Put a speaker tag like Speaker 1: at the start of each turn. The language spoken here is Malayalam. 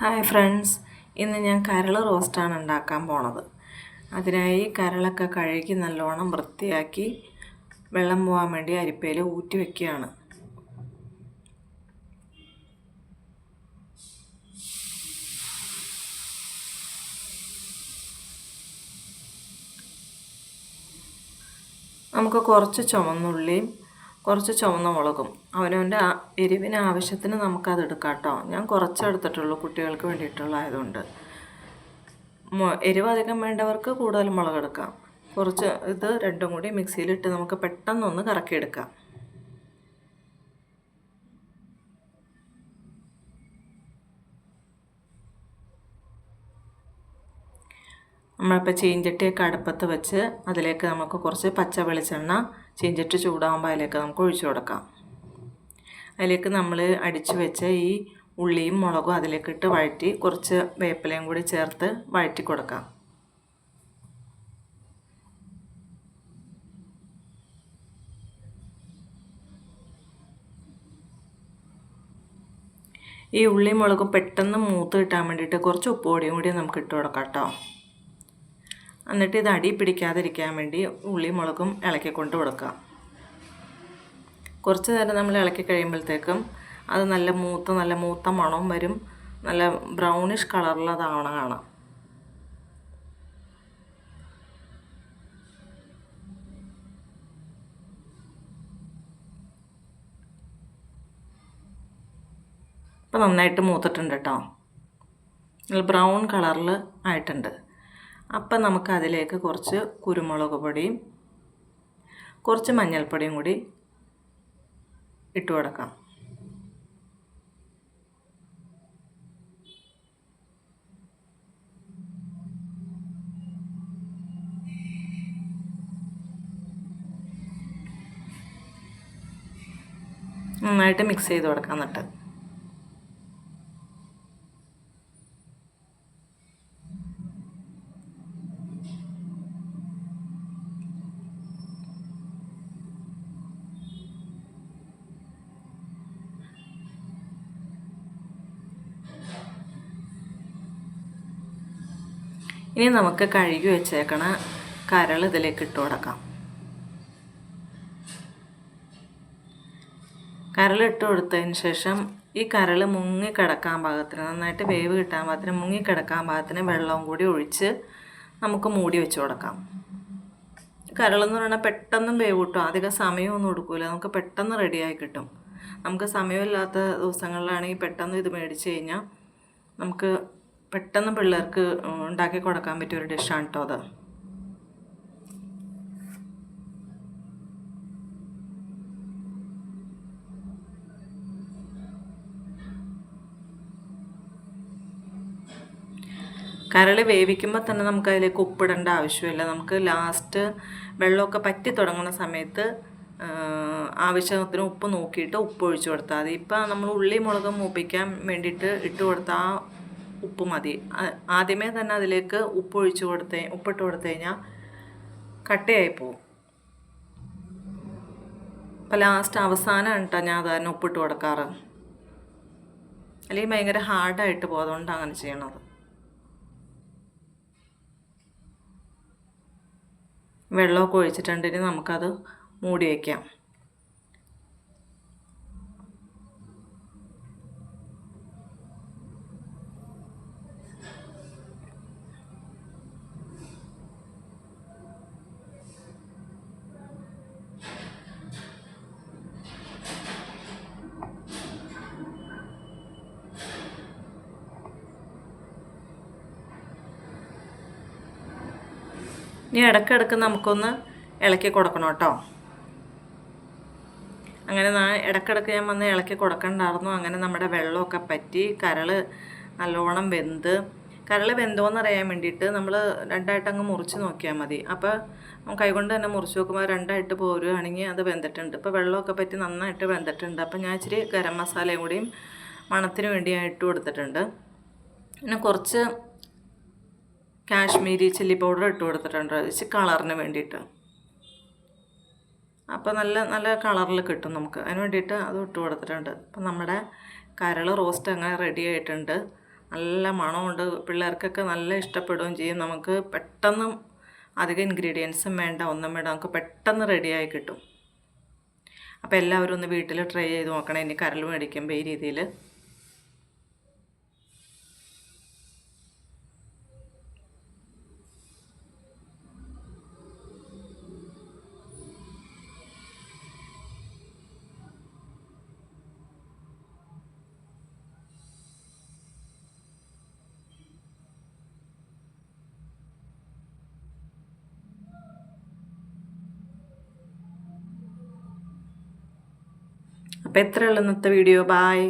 Speaker 1: Hi friends. ഇന്ന് ഞാൻ കരൾ റോസ്റ്റാണ് ഉണ്ടാക്കാൻ പോണത്. അതിനായി കരളൊക്കെ കഴുകി നല്ലോണം വൃത്തിയാക്കി വെള്ളം പോകാൻ വേണ്ടി അരിപ്പയിൽ ഊറ്റി വെക്കുകയാണ്. നമുക്ക് കുറച്ച് ചുവന്നുള്ളിയും കുറച്ച് ചുവന്ന മുളകും. അവനവന്റെ എരിവിന് ആവശ്യത്തിന് നമുക്കത് എടുക്കാം കേട്ടോ ഞാൻ കുറച്ച് എടുത്തിട്ടുള്ളൂ കുട്ടികൾക്ക് വേണ്ടിയിട്ടുള്ള ആയതുകൊണ്ട്. മു- എരിവ് അധികം വേണ്ടവർക്ക് കൂടുതൽ മുളക് എടുക്കാം. കുറച്ച് ഇത് രണ്ടും കൂടി മിക്സിയിലിട്ട് നമുക്ക് പെട്ടെന്നൊന്ന് കറക്കിയെടുക്കാം. നമ്മളിപ്പോൾ ചീഞ്ചട്ടിയൊക്കെ അടുപ്പത്ത് വെച്ച് അതിലേക്ക് നമുക്ക് കുറച്ച് പച്ച വെളിച്ചെണ്ണ ചീഞ്ചട്ടി ചൂടാകുമ്പോൾ അതിലേക്ക് നമുക്ക് ഒഴിച്ചു കൊടുക്കാം. അതിലേക്ക് നമ്മൾ അടിച്ചു വെച്ച ഈ ഉള്ളിയും മുളകും അതിലേക്ക് ഇട്ട് വഴറ്റി കുറച്ച് വേപ്പിലയും കൂടി ചേർത്ത് വഴറ്റി കൊടുക്കാം. ഈ ഉള്ളി മുളകും പെട്ടെന്ന് മൂത്ത് കിട്ടാൻ വേണ്ടിയിട്ട് കുറച്ച് ഉപ്പ് പൊടിയും കൂടി നമുക്ക് ഇട്ട് കൊടുക്കാം കേട്ടോ. എന്നിട്ട് ഇത് അടി പിടിക്കാതിരിക്കാൻ വേണ്ടി ഉള്ളി മുളകും ഇളക്കി കൊണ്ട് കൊടുക്കുക. കുറച്ച് നേരം നമ്മൾ ഇളക്കി കഴിയുമ്പോഴത്തേക്കും അത് നല്ല മൂത്ത നല്ല മൂത്ത മണവും വരും. നല്ല ബ്രൗണിഷ് കളറിലതാവണം കാണാം. ഇപ്പം നന്നായിട്ട് മൂത്തിട്ടുണ്ട് കേട്ടോ. നല്ല ബ്രൗൺ കളറിൽ ആയിട്ടുണ്ട്. അപ്പം നമുക്ക് അതിലേക്ക് കുറച്ച് കുരുമുളക് പൊടിയും കുറച്ച് മഞ്ഞൾപ്പൊടിയും കൂടി ഇട്ട് കൊടുക്കാം. നന്നായിട്ട് മിക്സ് ചെയ്ത് കൊടുക്കാം എന്നിട്ട്. ഇനി നമുക്ക് കഴുകി വെച്ചേക്കണ കരൾ ഇതിലേക്ക് ഇട്ട് കൊടുക്കാം. കരൾ ഇട്ട് കൊടുത്തതിന് ശേഷം ഈ കരൾ മുങ്ങി കിടക്കാൻ പാകത്തിന് നന്നായിട്ട് വേവ് കിട്ടാൻ പാകത്തിന് മുങ്ങി കിടക്കാൻ പാകത്തിന് വെള്ളവും കൂടി ഒഴിച്ച് നമുക്ക് മൂടി വെച്ച് കൊടുക്കാം. കരളെന്ന് പറഞ്ഞാൽ പെട്ടെന്ന് വേവ് കിട്ടും. അധികം സമയമൊന്നും എടുക്കില്ല നമുക്ക് പെട്ടെന്ന് റെഡിയായി കിട്ടും. നമുക്ക് സമയമില്ലാത്ത ദിവസങ്ങളിലാണെങ്കിൽ പെട്ടെന്ന് ഇത് മേടിച്ച് കഴിഞ്ഞാൽ നമുക്ക് പെട്ടെന്ന് പിള്ളേർക്ക് ഉണ്ടാക്കി കൊടുക്കാൻ പറ്റിയ ഒരു ഡിഷാണ് കേട്ടോ അത്. കരൾ വേവിക്കുമ്പോൾ തന്നെ നമുക്ക് അതിലേക്ക് ഉപ്പിടേണ്ട ആവശ്യമില്ല. നമുക്ക് ലാസ്റ്റ് വെള്ളമൊക്കെ പറ്റി തുടങ്ങുന്ന സമയത്ത് ആവശ്യത്തിന് ഉപ്പ് നോക്കിയിട്ട് ഉപ്പ് ഒഴിച്ചു കൊടുത്താൽ മതി. ഇപ്പം നമ്മൾ ഉള്ളി മുളക് മൂപ്പിക്കാൻ വേണ്ടിയിട്ട് ഇട്ട് കൊടുത്ത ആ ഉപ്പ് മതി. ആദ്യമേ തന്നെ അതിലേക്ക് ഉപ്പ് ഒഴിച്ചു കൊടുത്ത് ഉപ്പിട്ട് കൊടുത്തു കഴിഞ്ഞാൽ കട്ടയായി പോവും. അപ്പം ലാസ്റ്റ് അവസാനമാണ് കേട്ടോ ഞാൻ അതിന് ഉപ്പിട്ട് കൊടുക്കാറ്. അല്ലെങ്കിൽ ഭയങ്കര ഹാർഡായിട്ട് പോകും അങ്ങനെ ചെയ്യണത്. വെള്ളമൊക്കെ ഒഴിച്ചിട്ടുണ്ടെങ്കിൽ നമുക്കത് മൂടി വയ്ക്കാം ഇനി ഇടയ്ക്കിടയ്ക്ക് നമുക്കൊന്ന് ഇളക്കി കൊടുക്കണം കേട്ടോ. അങ്ങനെ ഇടയ്ക്കിടയ്ക്ക് ഞാൻ വന്ന് ഇളക്കി കൊടുക്കണ്ടായിരുന്നു. അങ്ങനെ നമ്മുടെ വെള്ളമൊക്കെ പറ്റി കരൾ നല്ലോണം വെന്ത്. കരൾ വെന്തോന്ന് അറിയാൻ വേണ്ടിയിട്ട് നമ്മൾ രണ്ടായിട്ട് അങ്ങ് മുറിച്ച് നോക്കിയാൽ മതി. അപ്പോൾ കൈകൊണ്ട് തന്നെ മുറിച്ച് നോക്കുമ്പോൾ രണ്ടായിട്ട് പോരുകയാണെങ്കിൽ അത് വെന്തിട്ടുണ്ട്. ഇപ്പോൾ വെള്ളമൊക്കെ പറ്റി നന്നായിട്ട് വെന്തിട്ടുണ്ട്. അപ്പോൾ ഞാൻ ഇച്ചിരി ഗരം മസാലയും കൂടിയും മണത്തിന് വേണ്ടി ഇട്ട് കൊടുത്തിട്ടുണ്ട്. പിന്നെ കുറച്ച് കാശ്മീരി ചില്ലി പൗഡർ ഇട്ട് കൊടുത്തിട്ടുണ്ട്. ഇച്ചിരി കളറിന് വേണ്ടിയിട്ട്. അപ്പോൾ നല്ല നല്ല കളറിൽ കിട്ടും നമുക്ക്. അതിന് വേണ്ടിയിട്ട് അത് ഇട്ട് കൊടുത്തിട്ടുണ്ട്. അപ്പം നമ്മുടെ കരൾ റോസ്റ്റ് അങ്ങനെ റെഡി ആയിട്ടുണ്ട്. നല്ല മണമുണ്ട്. പിള്ളേർക്കൊക്കെ നല്ല ഇഷ്ടപ്പെടുകയും ചെയ്യും. നമുക്ക് പെട്ടെന്ന് അധികം ഇൻഗ്രീഡിയൻസും വേണ്ട ഒന്നും വേണ്ട. നമുക്ക് പെട്ടെന്ന് റെഡിയായി കിട്ടും. അപ്പോൾ എല്ലാവരും ഒന്ന് വീട്ടിൽ ട്രൈ ചെയ്ത് നോക്കണം. ഇനി കരൾ മേടിക്കുമ്പോൾ ഈ രീതിയിൽ അപ്പോൾ എത്രയുള്ള ഇന്നത്തെ വീഡിയോ ബായ്